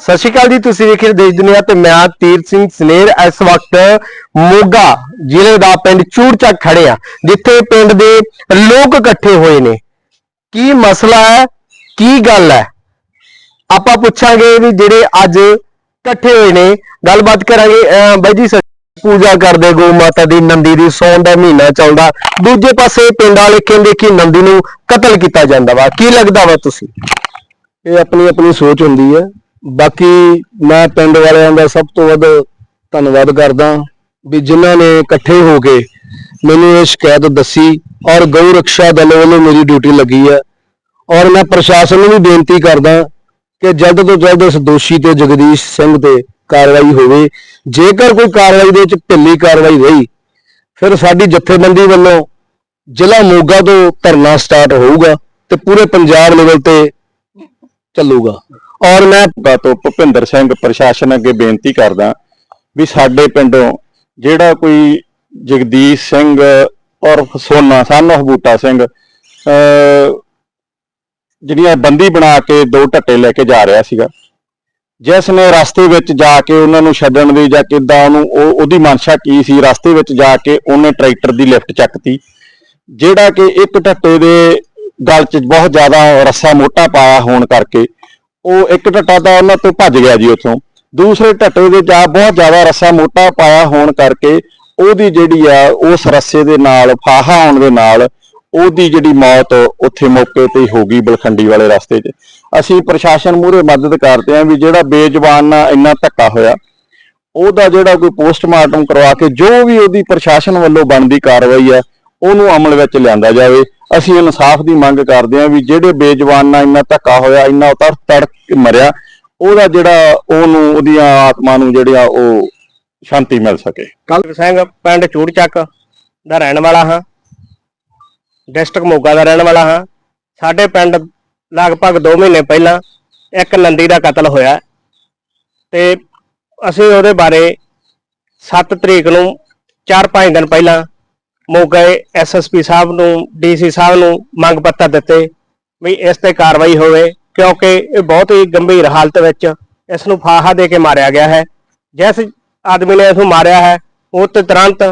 ਸਤਿ ਸ਼੍ਰੀ ਅਕਾਲ ਜੀ, ਤੁਸੀਂ ਵੇਖ ਰਹੇ ਦੇਸ਼ ਦੁਨੀਆ ਤੇ ਮੈਂ ਤੀਰ ਸਿੰਘ ਸਨੇਰ। ਇਸ ਵਕਤ ਮੋਗਾ ਜ਼ਿਲ੍ਹੇ ਦਾ ਪਿੰਡ ਚੂੜਚੱਕ ਖੜੇ ਆ ਜਿੱਥੇ ਪਿੰਡ ਦੇ ਲੋਕ ਇਕੱਠੇ ਹੋਏ ਨੇ। ਕੀ ਮਸਲਾ ਹੈ? ਕੀ ਗੱਲ ਹੈ? ਆਪਾਂ ਪੁੱਛਾਂਗੇ ਵੀ ਜਿਹੜੇ ਅੱਜ ਇਕੱਠੇ ਹੋਏ ਨੇ, ਗੱਲਬਾਤ ਕਰਾਂਗੇ। ਅਹ ਬਾਈ ਜੀ ਪੂਜਾ ਕਰਦੇ ਗੋ ਮਾਤਾ ਦੀ ਨੰਦੀ ਦੀ, ਸੌਣ ਦਾ ਮਹੀਨਾ ਚੱਲਦਾ। ਦੂਜੇ ਪਾਸੇ ਪਿੰਡ ਵਾਲੇ ਕਹਿੰਦੇ ਕਿ ਨੰਦੀ ਨੂੰ ਕਤਲ ਕੀਤਾ ਜਾਂਦਾ ਵਾ। ਕੀ ਲੱਗਦਾ ਵਾ ਤੁਸੀਂ? ਇਹ ਆਪਣੀ ਆਪਣੀ ਸੋਚ ਹੁੰਦੀ ਹੈ। ਬਾਕੀ ਮੈਂ ਪਿੰਡ ਵਾਲਿਆਂ ਦਾ ਸਭ ਤੋਂ ਵੱਧ ਧੰਨਵਾਦ ਕਰਦਾ ਵੀ ਜਿਨ੍ਹਾਂ ਨੇ ਇਕੱਠੇ ਹੋ ਕੇ ਮੈਨੂੰ ਇਹ ਸ਼ਿਕਾਇਤ ਦੱਸੀ ਔਰ ਗਊ ਰੱਖਿਆ ਦਲ ਵੱਲੋਂ ਮੇਰੀ ਡਿਊਟੀ ਲੱਗੀ ਹੈ। ਔਰ ਮੈਂ ਪ੍ਰਸ਼ਾਸਨ ਨੂੰ ਵੀ ਬੇਨਤੀ ਕਰਦਾ ਕਿ ਜਲਦ ਤੋਂ ਜਲਦ ਇਸ ਦੋਸ਼ੀ ਤੇ ਜਗਦੀਸ਼ ਸਿੰਘ ਤੇ ਕਾਰਵਾਈ ਹੋਵੇ। ਜੇਕਰ ਕੋਈ ਕਾਰਵਾਈ ਦੇ ਵਿੱਚ ਢਿੱਲੀ ਕਾਰਵਾਈ ਰਹੀ ਫਿਰ ਸਾਡੀ ਜਥੇਬੰਦੀ ਵੱਲੋਂ ਜ਼ਿਲ੍ਹਾ ਮੋਗਾ ਤੋਂ ਧਰਨਾ ਸਟਾਰਟ ਹੋਊਗਾ ਤੇ ਪੂਰੇ ਪੰਜਾਬ ਲੈਵਲ ਤੇ ਚੱਲੂਗਾ। ਔਰ ਮੈਂ ਗਾ ਤੋਂ ਭੁਪਿੰਦਰ ਸਿੰਘ ਪ੍ਰਸ਼ਾਸਨ ਅੱਗੇ ਬੇਨਤੀ ਕਰਦਾ ਵੀ ਸਾਡੇ ਪਿੰਡੋਂ ਜਿਹੜਾ ਕੋਈ ਜਗਦੀਸ਼ ਸਿੰਘ ਔਰ ਸੋਨਾ son of ਬੂਟਾ ਸਿੰਘ, ਅਹ ਜਿਹੜੀਆਂ ਬੰਦੀ ਬਣਾ ਕੇ ਦੋ ਢੱਟੇ ਲੈ ਕੇ ਜਾ ਰਿਹਾ ਸੀਗਾ, ਜਿਸ ਨੇ ਰਸਤੇ ਵਿੱਚ ਜਾ ਕੇ ਉਹਨਾਂ ਨੂੰ ਛੱਡਣ ਦੀ ਜਾਂ ਕਿੱਦਾਂ ਉਹਨੂੰ ਉਹ ਉਹਦੀ ਮਨਸ਼ਾ ਕੀ ਸੀ, ਰਸਤੇ ਵਿੱਚ ਜਾ ਕੇ ਉਹਨੇ ਟਰੈਕਟਰ ਦੀ ਲਿਫਟ ਚੱਕਤੀ ਜਿਹੜਾ ਕਿ ਇੱਕ ਢੱਟੇ ਦੇ ਗਲ 'ਚ ਬਹੁਤ ਜ਼ਿਆਦਾ ਰੱਸਾ ਮੋਟਾ ਪਾਇਆ ਹੋਣ ਕਰਕੇ ਉਹ ਇੱਕ ਢੱਟਾ ਤਾਂ ਉਹਨਾਂ ਤੋਂ ਭੱਜ ਗਿਆ ਜੀ ਉੱਥੋਂ। ਦੂਸਰੇ ਢੱਟੇ ਦੇ ਜਾ ਬਹੁਤ ਜ਼ਿਆਦਾ ਰੱਸਾ ਮੋਟਾ ਪਾਇਆ ਹੋਣ ਕਰਕੇ ਉਹਦੀ ਜਿਹੜੀ ਆ, ਉਸ ਰੱਸੇ ਦੇ ਨਾਲ, ਫਾਹਾ ਆਉਣ ਦੇ ਨਾਲ ਉਹਦੀ ਜਿਹੜੀ ਮੌਤ ਉੱਥੇ ਮੌਕੇ ਤੇ ਹੋ ਗਈ ਬਲਖੰਡੀ ਵਾਲੇ ਰਸਤੇ 'ਚ। ਅਸੀਂ ਪ੍ਰਸ਼ਾਸਨ ਮੂਹਰੇ ਮਦਦ ਕਰਦੇ ਹਾਂ ਵੀ ਜਿਹੜਾ ਬੇਜ਼ਬਾਨ ਨਾਲ ਇੰਨਾ ਧੱਕਾ ਹੋਇਆ, ਉਹਦਾ ਜਿਹੜਾ ਕੋਈ ਪੋਸਟਮਾਰਟਮ ਕਰਵਾ ਕੇ ਜੋ ਵੀ ਉਹਦੀ ਪ੍ਰਸ਼ਾਸਨ ਵੱਲੋਂ ਬਣਦੀ ਕਾਰਵਾਈ ਹੈ ਉਹਨੂੰ ਅਮਲ ਵਿੱਚ ਲਿਆਂਦਾ ਜਾਵੇ। ਅਸੀਂ ਇਨਸਾਫ ਦੀ ਮੰਗ ਕਰਦੇ ਹਾਂ ਵੀ ਜਿਹੜੇ ਬੇਜਵਾਨ ਨਾਲ ਇੰਨਾ ਧੱਕਾ ਹੋਇਆ, ਇੰਨਾ ਉਤਰ ਤੜ ਮਰਿਆ, ਉਹਦਾ ਜਿਹੜਾ ਉਹਨੂੰ, ਉਹਦੀਆਂ ਆਤਮਾ ਨੂੰ ਜਿਹੜਾ ਉਹ ਸ਼ਾਂਤੀ ਮਿਲ ਸਕੇ। ਕਲਪ ਸਿੰਘ, ਪਿੰਡ ਚੂੜਚੱਕ ਦਾ ਰਹਿਣ ਵਾਲਾ ਹਾਂ। ਡਿਸਟ੍ਰਿਕਟ ਮੋਗਾ ਦਾ ਰਹਿਣ ਵਾਲਾ ਹਾਂ। ਸਾਡੇ ਪਿੰਡ ਲਗਭਗ 2 ਮਹੀਨੇ ਪਹਿਲਾਂ ਇੱਕ ਨੰਦੀ ਦਾ ਕਤਲ ਹੋਇਆ। ਤੇ ਅਸੀਂ ਉਹਦੇ ਬਾਰੇ 7 ਤਰੀਕ ਨੂੰ 4-5 ਦਿਨ ਪਹਿਲਾਂ ਮੋਗਾ ਐਸਐਸਪੀ ਸਾਹਿਬ ਨੂੰ ਡੀਸੀ ਸਾਹਿਬ ਨੂੰ ਮੰਗ ਪੱਤਰ ਦਿੱਤੇ ਵੀ ਇਸ ਤੇ ਕਾਰਵਾਈ ਹੋਵੇ, ਕਿਉਂਕਿ ਇਹ ਬਹੁਤ ਹੀ ਗੰਭੀਰ ਹਾਲਤ ਵਿੱਚ ਇਸ ਨੂੰ ਫਾਹਾ ਦੇ ਕੇ ਮਾਰਿਆ ਗਿਆ ਹੈ। ਜਿਸ ਆਦਮੀ ਨੇ ਇਸ ਨੂੰ ਮਾਰਿਆ ਹੈ, ਉਹ ਤੇ ਤੁਰੰਤ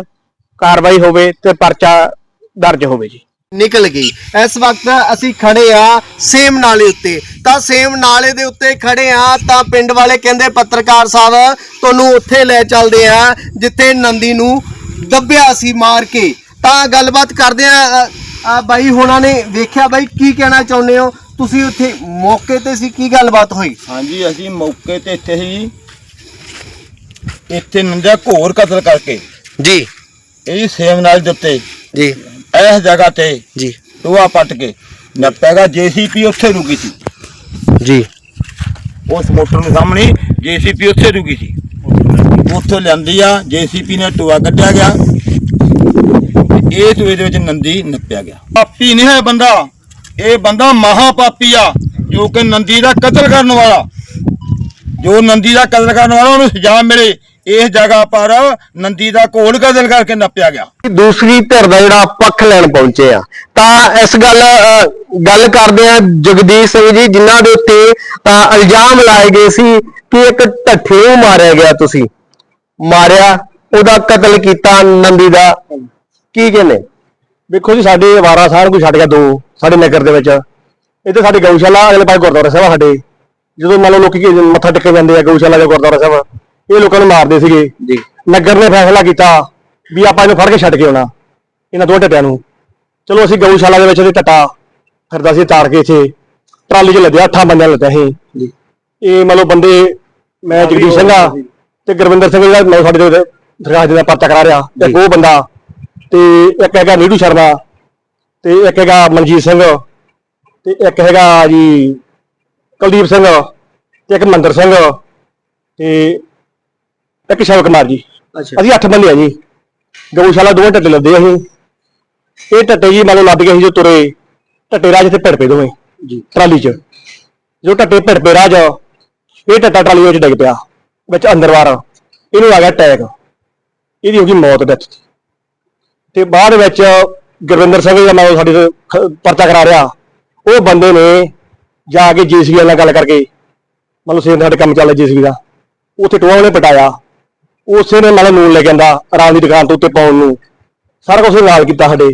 ਕਾਰਵਾਈ ਹੋਵੇ ਤੇ ਪਰਚਾ ਦਰਜ ਹੋਵੇ ਜੀ। ਨਿਕਲ ਗਈ। ਇਸ ਵਕਤ ਅਸੀਂ ਖੜੇ ਆ ਸੇਮ ਨਾਲੇ ਉੱਤੇ। ਤਾਂ ਸੇਮ ਨਾਲੇ ਦੇ ਉੱਤੇ ਖੜੇ ਆ ਤਾਂ ਪਿੰਡ ਵਾਲੇ ਕਹਿੰਦੇ ਪੱਤਰਕਾਰ ਸਾਹਿਬ, ਤੁਹਾਨੂੰ ਉੱਥੇ ਲੈ ਚੱਲਦੇ ਆ ਜਿੱਥੇ ਨੰਦੀ ਨੂੰ ਦੱਬਿਆ ਸੀ ਮਾਰ ਕੇ। ਤਾਂ ਗੱਲਬਾਤ ਕਰਦੇ ਆ ਬਾਈ ਹੋਣਾ ਨੇ ਵੇਖਿਆ ਬਾਈ ਕੀ ਕਹਿਣਾ ਚਾਹੁੰਦੇ ਹੋ? ਤੁਸੀਂ ਉੱਥੇ ਮੌਕੇ ਤੇ ਸੀ ਕੀ ਗੱਲਬਾਤ ਹੋਈ? ਹਾਂਜੀ ਅਸੀਂ ਮੌਕੇ ਤੇ ਇੱਥੇ ਹੀ ਇੱਥੇ ਨੰਜਾ ਘੋਰ ਕਤਲ ਕਰਕੇ। ਜੀ। ਇਹ ਸੇਮ ਨਾਲ ਦੇ ਉੱਤੇ। ਜੀ। ਇਸ ਜਗ੍ਹਾ ਤੇ ਜੀ। ਟੋਆ ਪੱਟ ਕੇ। ਨੱਪੇਗਾ ਜੀਸੀਪੀ ਉੱਥੇ ਰੁਕੀ ਸੀ। ਜੀ। ਉਸ ਮੋਟਰ ਦੇ ਸਾਹਮਣੇ ਜੀਸੀਪੀ ਉੱਥੇ ਰੁਕੀ ਸੀ। ਉੱਥੇ ਲਿਆਂਦੀ ਆ ਜੀਸੀਪੀ ਨੇ ਟੋਆ ਕੱਢਿਆ ਗਿਆ। ਇਹ ਟੋਏ ਦੇ ਵਿੱਚ ਨੰਦੀ ਨੱਪਿਆ ਗਿਆ। ਪਾਪੀ ਨਹੀਂ ਹੈ ਬੰਦਾ। ਇਹ ਬੰਦਾ ਮਹਾ ਪਾਪੀ ਆ, ਜੋ ਕਿ ਨੰਦੀ ਦਾ ਕਤਲ ਕਰਨ ਵਾਲਾ। ਜੋ ਨੰਦੀ ਦਾ ਕਤਲ ਕਰਨ ਵਾਲਾ, ਉਹਨੂੰ ਸਜ਼ਾ ਮਿਲੇ। ਇਸ ਜਗ੍ਹਾ ਪਰ ਨੰਦੀ ਦਾ ਕੋਲ ਕਤਲ ਕਰਕੇ ਨੱਪਿਆ ਗਿਆ। ਦੂਸਰੀ ਧਿਰ ਦਾ ਜਿਹੜਾ ਪੱਖ ਲੈਣ ਪਹੁੰਚੇ ਆ। ਤਾਂ ਇਸ ਗੱਲ ਗੱਲ ਕਰਦੇ ਆ ਜਗਦੀਸ਼ ਸਿੰਘ ਜੀ, ਜਿਨ੍ਹਾਂ ਦੇ ਉੱਤੇ ਇਲਜ਼ਾਮ ਲਾਏ ਗਏ ਸੀ ਕਿ ਇੱਕ ਢੱਠੇ ਨੂੰ ਮਾਰਿਆ ਗਿਆ ਤੁਸੀਂ। ਮਾਰਿਆ, ਉਹਦਾ ਕਤਲ ਕੀਤਾ ਨੰਦੀ ਦਾ। ਕੀ ਕਹਿੰਦੇ? ਵੇਖੋ ਜੀ ਸਾਡੇ ਵਾਰਾ ਸਾਹਿਬ ਕੋਈ ਛੱਡ ਗਿਆ ਦੋ ਸਾਡੇ ਨਗਰ ਦੇ ਵਿੱਚ। ਇੱਥੇ ਸਾਡੀ ਗਊਸ਼ਾਲਾ ਅਗਲੇ ਪਾਸੇ ਗੁਰਦੁਆਰਾ ਸਾਹਿਬ ਆ ਸਾਡੇ। ਜਦੋਂ ਮੰਨ ਲਓ ਲੋਕੀ ਕੀ ਮੱਥਾ ਟੇਕੇ ਜਾਂਦੇ ਆ ਗਊਸ਼ਾਲਾ ਦੇ ਗੁਰਦੁਆਰਾ ਸਾਹਿਬ ਇਹ ਲੋਕਾਂ ਨੂੰ ਮਾਰਦੇ ਸੀਗੇ। ਜੀ। ਨਗਰ ਨੇ ਫੈਸਲਾ ਕੀਤਾ ਵੀ ਆਪਾਂ ਇਹਨੂੰ ਫੜ ਕੇ ਛੱਡ ਕੇ ਆਉਣਾ ਇਹਨਾਂ ਦੋ ਟੱਟਿਆਂ ਨੂੰ। ਚਲੋ ਅਸੀਂ ਗਊਸ਼ਾਲਾ ਦੇ ਵਿੱਚ ਇਹਦੇ ਟੱਟਾ ਫਿਰਦਾ ਸੀ ਤਾਰ ਕੇ ਇੱਥੇ। ਟਰਾਲੀ 'ਚ ਲੱਦਿਆ ਅੱਠਾਂ ਬੰਦਿਆਂ ਲੱਦਿਆ ਸੀ ਜੀ। ਇਹ ਮੰਨ ਲਓ ਬੰਦੇ ਮੈਂ ਜਗਦੀਸ਼ ਸਿੰਘ ਆ ਤੇ ਗੁਰਵਿੰਦਰ ਸਿੰਘ ਜਿਹੜਾ ਮੈਂ ਸਾਡੇ ਦੇ ਦਰਗਾਹ ਦਾ ਪਰਚਾ ਕਰਾ ਰਿਹਾ ਇੱਕ ਉਹ ਬੰਦਾ ਤੇ ਇੱਕ ਹੈਗਾ ਨੀਡੂ ਸ਼ਰਮਾ ਤੇ ਇੱਕ ਹੈਗਾ ਮਨਜੀਤ ਸਿੰਘ ਤੇ ਇੱਕ ਹੈਗਾ ਜੀ ਕੁਲਦੀਪ ਸਿੰਘ ਤੇ ਇੱਕ ਮੰਦਰ ਸਿੰਘ ਤੇ ਇੱਕ ਸ਼ਿਵ ਕੁਮਾਰ ਜੀ। ਅੱਛਾ। ਅਸੀਂ ਅੱਠ ਬੰਦੇ ਆ ਜੀ। ਗਊਸ਼ਾਲਾ ਦੋਵੇਂ ਟੱਟੇ ਲੱਦੇ ਅਸੀਂ। ਇਹ ਟੱਟੇ ਜੀ ਮੰਨ ਲਓ ਲੱਦ ਗਏ ਸੀ ਜੋ ਤੁਰੇ ਟੱਟੇ ਰਾਜ ਤੇ ਭਿੜ ਪਏ ਦੋਵੇਂ। ਜੀ। ਟਰਾਲੀ 'ਚ। ਜੋ ਟੱਟੇ ਭਿੜ ਪਏ ਰਾਜ ਇਹ ਟੱਟਾ ਟਰਾਲੀ ਵਿੱਚ ਡਿੱਗ ਪਿਆ ਵਿੱਚ ਅੰਦਰ ਵਾਰ। ਇਹਨੂੰ ਆ ਗਿਆ ਅਟੈਕ। ਇਹਦੀ ਹੋ ਗਈ ਮੌਤ ਡੈਥ। ਤੇ ਬਾਅਦ ਵਿੱਚ ਗੁਰਵਿੰਦਰ ਸਿੰਘ ਦਾ ਨਾਮ ਸਾਡੇ ਤੋਂ ਖ- ਪਰਚਾ ਕਰਾ ਰਿਹਾ। ਉਹ ਬੰਦੇ ਨੇ ਜਾ ਕੇ ਜੀਸੀਬੀ ਨਾਲ ਗੱਲ ਕਰਕੇ ਮੰਨ ਲਓ ਸੇਮ ਸਾਡੇ ਕੰਮ ਚੱਲਦਾ ਜੀਸੀਬੀ ਦਾ ਉੱਥੇ ਟੋਆ ਉਹਨੇ ਪਟਾਇਆ। ਉਸੇ ਨੇ ਮੰਨ ਲਓ ਨੂਨ ਲੈ ਕੇ ਆਂਦਾ ਆਰਾਮ ਦੀ ਦੁਕਾਨ ਤੋਂ ਉੱਤੇ ਪਾਉਣ ਨੂੰ। ਸਾਰਾ ਕੁਝ ਨਾਲ ਕੀਤਾ ਸਾਡੇ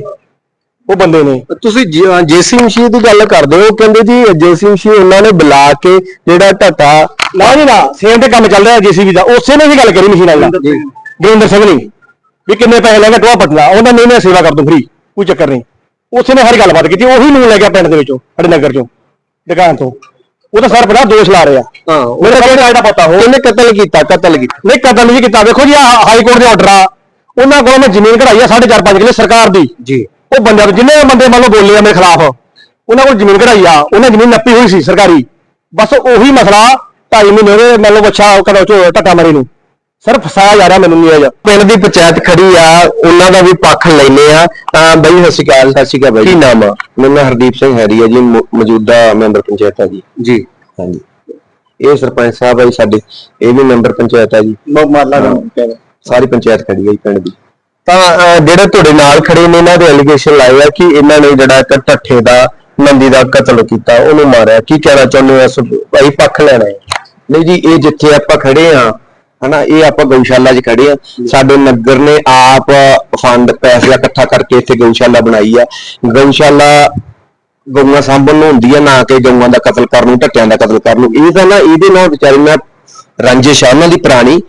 ਉਹ ਬੰਦੇ ਨੇ। ਤੁਸੀਂ ਜੇਸੀ ਮਸ਼ੀਨ ਦੀ ਗੱਲ ਕਰਦੇ ਹੋ ਕਹਿੰਦੇ ਜੀ ਜੇਸੀ ਮਸ਼ੀਨ ਉਹਨਾਂ ਨੇ ਬੁਲਾ ਕੇ ਜਿਹੜਾ ਢੱਟਾ ਨਾ ਜੀ ਨਾ ਸੇਮ ਤੇ ਕੰਮ ਚੱਲ ਰਿਹਾ ਜੀਸੀਬੀ ਦਾ। ਉਸੇ ਨੇ ਵੀ ਗੱਲ ਕਰੀ ਮਸ਼ੀਨ ਵਾਲਾ ਗੁਰਿੰਦਰ ਸਿੰਘ ਨੇ। ਵੀ ਕਿੰਨੇ ਪੈਸੇ ਲੈਗਾ ਟੋਆ ਪਟਣਾ ਉਹਨਾਂ ਨੇ ਮੈਂ ਸੇਵਾ ਕਰ ਦੂੰ ਫ੍ਰੀ ਕੋਈ ਚੱਕਰ ਨਹੀਂ। ਉਸੇ ਨੇ ਹਰ ਗੱਲਬਾਤ ਕੀਤੀ ਉਹੀ ਨੂਨ ਲੈ ਗਿਆ ਪਿੰਡ ਦੇ ਵਿੱਚੋਂ ਸਾਡੇ ਨਗਰ ਚੋਂ ਦੁਕਾਨ ਤੋਂ। ਉਹਦਾ ਸਰ ਬੜਾ ਦੋਸ਼ ਲਾ ਰਿਹਾ ਹਾਂ ਮੇਰੇ ਕੋਲ ਇਹਦਾ ਪਤਾ ਹੋ ਉਹਨੇ ਕਤਲ ਕੀਤਾ ਕਤਲ ਕੀਤਾ। ਨਹੀਂ ਕਤਲ ਨਹੀਂ ਕੀਤਾ ਵੇਖੋ ਜੀ ਹਾਈ ਕੋਰਟ ਦੇ ਆਰਡਰ ਆ। ਉਹਨਾਂ ਕੋਲ ਮੈਂ ਜ਼ਮੀਨ ਕਢਾਈ ਆ 4.5 5 ਕਿੱਲੇ ਸਰਕਾਰ ਦੀ। ਜੀ। ਉਹ ਬੰਦਿਆਂ ਤੋਂ ਜਿੰਨੇ ਬੰਦੇ ਮੰਨ ਲਓ ਬੋਲੇ ਆ ਮੇਰੇ ਖਿਲਾਫ ਉਹਨਾਂ ਕੋਲ ਜ਼ਮੀਨ ਕਢਾਈ ਆ ਉਹਨਾਂ ਜ਼ਮੀਨ ਨੱਪੀ ਹੋਈ ਸੀ ਸਰਕਾਰੀ। ਬਸ ਉਹੀ ਮਸਲਾ ਢਾਈ ਮਹੀਨੇ ਦੇ ਮੰਨ ਲਓ ਬੱਚਾ ਕਦੋਂ ਚੋ ਟੱਟਾ ਮਰੀ ਨੂੰ। ਸਰ ਫਸਾਇਆ ਜਾ ਰਿਹਾ ਮੈਨੂੰ ਨਹੀਂ ਆਇਆ। ਪਿੰਡ ਦੀ ਪੰਚਾਇਤ ਖੜੀ ਆ ਉਹਨਾਂ ਦਾ ਵੀ ਪੱਖ ਲੈਨੇ ਆ। ਤਾਂ ਬਈ ਸਤਿ ਸ਼੍ਰੀ ਅਕਾਲ ਸਤਿ ਸ਼੍ਰੀ ਅਕਾਲ ਬਾਈ। ਕੀ ਨਾਮ ਆ? ਮੇਰਾ ਨਾਮ ਹਰਦੀਪ ਸਿੰਘ ਹੈਰੀ ਹੈ ਜੀ ਮੌ- ਮੌਜੂਦਾ ਮੈਂਬਰ ਪੰਚਾਇਤ ਹੈ ਜੀ। ਜੀ। ਹਾਂਜੀ। ਇਹ ਸਰਪੰਚ ਸਾਹਿਬ ਹੈ ਜੀ ਸਾਡੇ ਇਹ ਵੀ ਮੈਂਬਰ ਪੰਚਾਇਤ ਹੈ। ਜੀ ਮਾਰਲਾ ਸਾਰੀ ਪੰਚਾਇਤ ਖੜੀ ਹੈ ਜੀ ਪਿੰਡ ਦੀ। ਤਾਂ ਅਹ, ਜਿਹੜੇ ਤੁਹਾਡੇ ਨਾਲ ਖੜੇ ਨੇ ਇਹਨਾਂ ਦੇ ਐਲੀਗੇਸ਼ਨ ਲਾਏ ਆ ਕਿ ਇਹਨਾਂ ਨੇ ਜਿਹੜਾ ਇੱਕ ਢੱਠੇ ਦਾ ਨੰਦੀ ਦਾ ਕਤਲ ਕੀਤਾ ਉਹਨੂੰ ਮਾਰਿਆ। ਕੀ ਕਹਿਣਾ ਚਾਹੁੰਦੇ ਹੋ ਇਸ ਭਾਈ ਪੱਖ ਲੈਣਾ ਹੈ? ਨਹੀਂ ਜੀ ਇਹ ਜਿੱਥੇ ਆਪਾਂ ਖੜੇ ਆ ਹਨਾ ਇਹ ਆਪਾਂ ਗਊਸ਼ਾਲਾ 'ਚ ਖੜੇ ਆ। ਸਾਡੇ ਨਗਰ ਨੇ ਆਪ ਫੰਡ ਪੈਸਾ ਇਕੱਠਾ ਕਰਕੇ ਇੱਥੇ ਗਊਸ਼ਾਲਾ ਬਣਾਈ ਆ। ਗਊਸ਼ਾਲਾ ਗਊਆਂ ਸਾਂਭਣ ਨੂੰ ਹੁੰਦੀ ਆ ਨਾ ਕਿ ਗਊਆਂ ਦਾ ਕਤਲ ਕਰਨ ਨੂੰ ਢੱਕਿਆਂ ਦਾ ਕਤਲ ਕਰਨ ਨੂੰ। ਇਹ ਤਾਂ ਨਾ ਇਹਦੇ ਨਾਲ ਵਿਚਾਰੇ ਨਾਲ ਰੰਜਿਸ਼ ਆ ਉਹਨਾਂ ਦੀ ਪੁਰਾਣੀ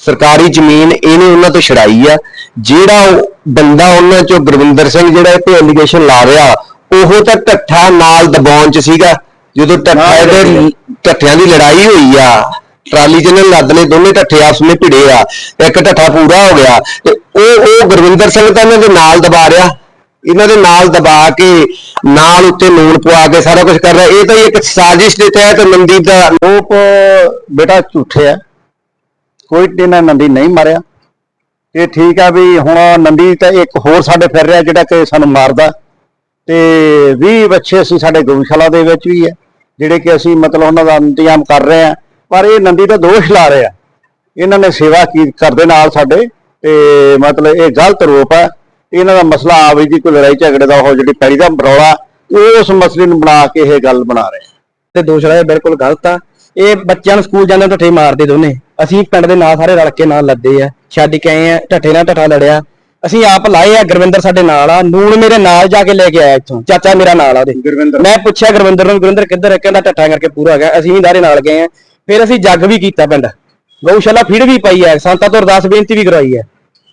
ਸਰਕਾਰੀ ਜ਼ਮੀਨ ਇਹਨੇ ਉਹਨਾਂ ਤੋਂ ਛੜਾਈ ਆ। ਜਿਹੜਾ ਉਹ ਬੰਦਾ ਉਹਨਾਂ ਚੋਂ ਗੁਰਵਿੰਦਰ ਸਿੰਘ ਜਿਹੜਾ ਇਹ ਤੇ ਐਲੀਗੇਸ਼ਨ ਲਾ ਰਿਹਾ ਉਹ ਤਾਂ ਢੱਠਾ ਨਾਲ ਦਬਾਉਣ ਚ ਸੀਗਾ ਜਦੋਂ ਢੱਠਾ ਇਹਦੇ ਢੱਠਿਆਂ ਦੀ ਲੜਾਈ ਹੋਈ ਆ। ਟਰਾਲੀ ਜਿਹਨੇ ਲੱਦ ਨੇ ਦੋਨੇ ਢੱਠੇ ਆਪਸ ਵਿੱਚ ਭਿੜੇ ਆ, ਇੱਕ ਢੱਠਾ ਪੂਰਾ ਹੋ ਗਿਆ ਤੇ ਉਹ ਉਹ ਗੁਰਵਿੰਦਰ ਸਿੰਘ ਤਾਂ ਇਹਨਾਂ ਦੇ ਨਾਲ ਦਬਾ ਰਿਹਾ। ਇਹਨਾਂ ਦੇ ਨਾਲ ਦਬਾ ਕੇ ਨਾਲ ਉੱਤੇ ਨੂਨ ਪਵਾ ਕੇ ਸਾਰਾ ਕੁਝ ਕਰ ਰਿਹਾ। ਇਹ ਤਾਂ ਇੱਕ ਸਾਜ਼ਿਸ਼ ਦੇ ਤਹਿਤ ਮਨਦੀਪ ਦਾ ਆਰੋਪ ਬੇਟਾ ਝੂਠੇ ਆ। ਕੋਈ ਇਹਨਾਂ ਨੰਦੀ ਨਹੀਂ ਮਾਰਿਆ। ਇਹ ਠੀਕ ਆ ਵੀ ਹੁਣ ਨੰਦੀ ਤਾਂ ਇੱਕ ਹੋਰ ਸਾਡੇ ਫਿਰ ਰਿਹਾ ਜਿਹੜਾ ਕਿ ਸਾਨੂੰ ਮਾਰਦਾ। ਤੇ 20 ਬੱਚੇ ਅਸੀਂ ਸਾਡੇ ਗਊਸ਼ਾਲਾ ਦੇ ਵਿੱਚ ਵੀ ਹੈ ਜਿਹੜੇ ਕਿ ਅਸੀਂ ਮਤਲਬ ਉਹਨਾਂ ਦਾ ਇੰਤਜ਼ਾਮ ਕਰ ਰਹੇ ਆ। ਪਰ ਇਹ ਨੰਦੀ ਦਾ ਦੋਸ਼ ਲਾ ਰਿਹਾ ਇਹਨਾਂ ਨੇ ਸੇਵਾ ਕੀ ਕਰਦੇ ਨਾਲ ਸਾਡੇ ਤੇ ਮਤਲਬ ਇਹ ਗਲਤ ਰੂਪ ਹੈ ਇਹਨਾਂ ਦਾ ਮਸਲਾ ਆ ਵੀ ਜੀ ਕੋਈ ਲੜਾਈ ਝਗੜੇ ਦਾ ਉਹ ਜਿਹੜੀ ਪੈੜੀ ਦਾ ਬਰੌਲਾ ਉਸ ਮਸਲੇ ਨੂੰ ਬਣਾ ਕੇ ਇਹ ਗੱਲ ਬਣਾ ਰਹੇ ਤੇ ਦੋਸ਼ ਲਾਇਆ ਬਿਲਕੁਲ ਗਲਤ ਆ। ਇਹ ਬੱਚਿਆਂ ਨੂੰ ਸਕੂਲ ਜਾਂਦੇ ਢੱਠੇ ਮਾਰਦੇ ਦੋਨੇ। ਅਸੀਂ ਪਿੰਡ ਦੇ ਨਾਲ ਸਾਰੇ ਰਲ ਕੇ ਨਾਲ ਲੱਦੇ ਆ। ਛੱਡ ਕੇ ਆਏ ਆ ਢੱਠੇ ਨਾਲ ਢੱਠਾ ਲੜਿਆ। ਅਸੀਂ ਆਪ ਲਾਏ ਆ ਗੁਰਵਿੰਦਰ ਸਾਡੇ ਨਾਲ ਆ। ਨੂਣ ਮੇਰੇ ਨਾਲ ਜਾ ਕੇ ਲੈ ਕੇ ਆਇਆ ਇੱਥੋਂ। ਚਾਚਾ ਮੇਰਾ ਨਾਲ ਆ ਉਹਦੇ। ਗੁਰਵਿੰਦਰ। ਮੈਂ ਪੁੱਛਿਆ ਗੁਰਵਿੰਦਰ ਨੂੰ ਗੁਰਵਿੰਦਰ ਕਿੱਧਰ ਹੈ ਕਹਿੰਦਾ ਢੱਠਾ ਕਰਕੇ ਪੂਰਾ ਗਿਆ। ਅਸੀਂ ਵੀ ਦਾਰੇ ਨਾਲ ਗਏ ਆ। ਫਿਰ ਅਸੀਂ ਜੱਗ ਵੀ ਕੀਤਾ ਪਿੰਡ। ਗਊਸ਼ਾਲਾ ਫੀਡ ਵੀ ਪਾਈ ਹੈ ਸੰਤਾਂ ਤੋਂ ਅਰਦਾਸ ਬੇਨਤੀ ਵੀ ਕਰਵਾਈ ਹੈ।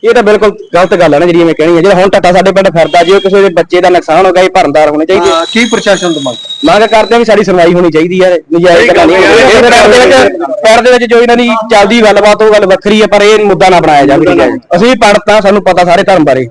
ਇਹ ਤਾਂ ਬਿਲਕੁਲ ਗਲਤ ਗੱਲ ਹੈ ਨਾ ਜਿਹੜੀ ਮੈਂ ਕਹਿਣੀ ਹੈ। ਜਿਹੜਾ ਹੁਣ ਢੱਠਾ ਸਾਡੇ ਪਿੰਡ ਫਿਰਦਾ ਜੇ ਕਿਸੇ ਦੇ ਬੱਚੇ ਦਾ ਨੁਕਸਾਨ ਹੋ ਗਿਆ ਇਹ ਭਰਨਦਾਰ ਹੋਣੇ ਚਾਹੀਦੇ। ਕੀ ਪ੍ਰਸ਼ਾਸਨ ਤੋਂ ਮੰਗ? ਮੰਗ ਕਰਦੇ ਆ ਵੀ ਸਾਡੀ ਸੁਣਵਾਈ ਹੋਣੀ ਚਾਹੀਦੀ ਹੈ। ਨਜਾਇਜ਼ ਤਾਂ ਨਹੀਂ ਚਾਹੀਦੀ। ਪਿੰਡ ਦੇ ਵਿੱਚ ਪਿੰਡ ਦੇ ਵਿੱਚ ਜੋ ਇਹਨਾਂ ਦੀ ਚੱਲਦੀ ਗੱਲਬਾਤ ਉਹ ਗੱਲ ਵੱਖਰੀ ਹੈ ਪਰ ਇਹ ਮੁੱਦਾ ਨਾ ਬਣਾਇਆ ਜਾਵੇ। ਅਸੀਂ ਵੀ ਪੜ੍ਹਤਾ ਸਾਨੂੰ ਪਤਾ ਸਾਰੇ ਧਰਮ ਬਾਰੇ।